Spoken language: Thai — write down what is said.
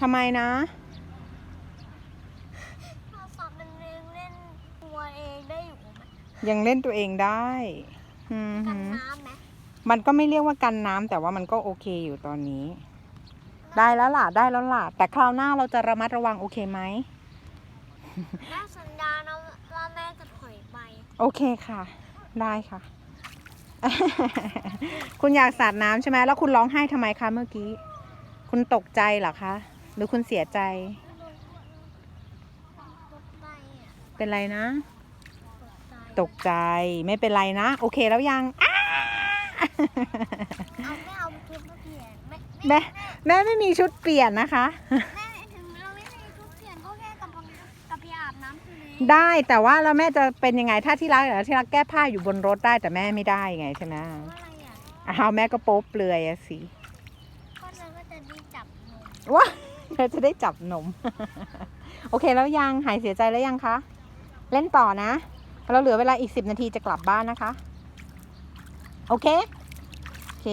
ทำไมนะโทรศัพท์มันยังเล่นตัวเองได้อยู่ไหมยังเล่นตัวเองได้อืมกัหืนอน้ำไหมมันก็ไม่เรียกว่ากันน้ำแต่ว่ามันก็โอเคอยู่ตอนนี้ ได้แล้วล่ะได้แล้วล่ะ แต่คราวหน้าเราจะระมัดระวังโอเคไหมแม่สัญญานะว่าแม่จะถอยไปโอเคค่ะ ได้ค่ะ คุณอยากสาดน้ำใช่ไหมแล้วคุณร้องไห้ทำไมคะเมื่อกี้ คุณตกใจเหรอคะ หรือคุณเสียใจตกใจอะเป็นไรนะตกใจตกใจไม่เป็นไรนะ โอเคแล้วยังอ้าเอาไม่เอาชุดมาเปลี่ยนไม่แม่แม่ไม่มีชุดเปลี่ยนนะคะ แม่ถึงเราไม่มีชุดเปลี่ยนก็แค่กับกับพี่อาบน้ำทะเลได้แต่ว่าแล้วแม่จะเป็นยังไงถ้าที่รักเหรอที่รักแก้ผ้าอยู่บนรถได้แต่แม่ไม่ได้ไงใช่ไหมเพราะอะไรอะ อ้าวแม่ก็โป๊เปลือยอะสิก็ เลยก็จะได้จับนูว้าเธอจะได้จับนม โอเคแล้วยังหายเสียใจแล้วยังคะ เล่นต่อนะ เราเหลือเวลาอีกสิบนาทีจะกลับบ้านนะคะ โอเค โอเค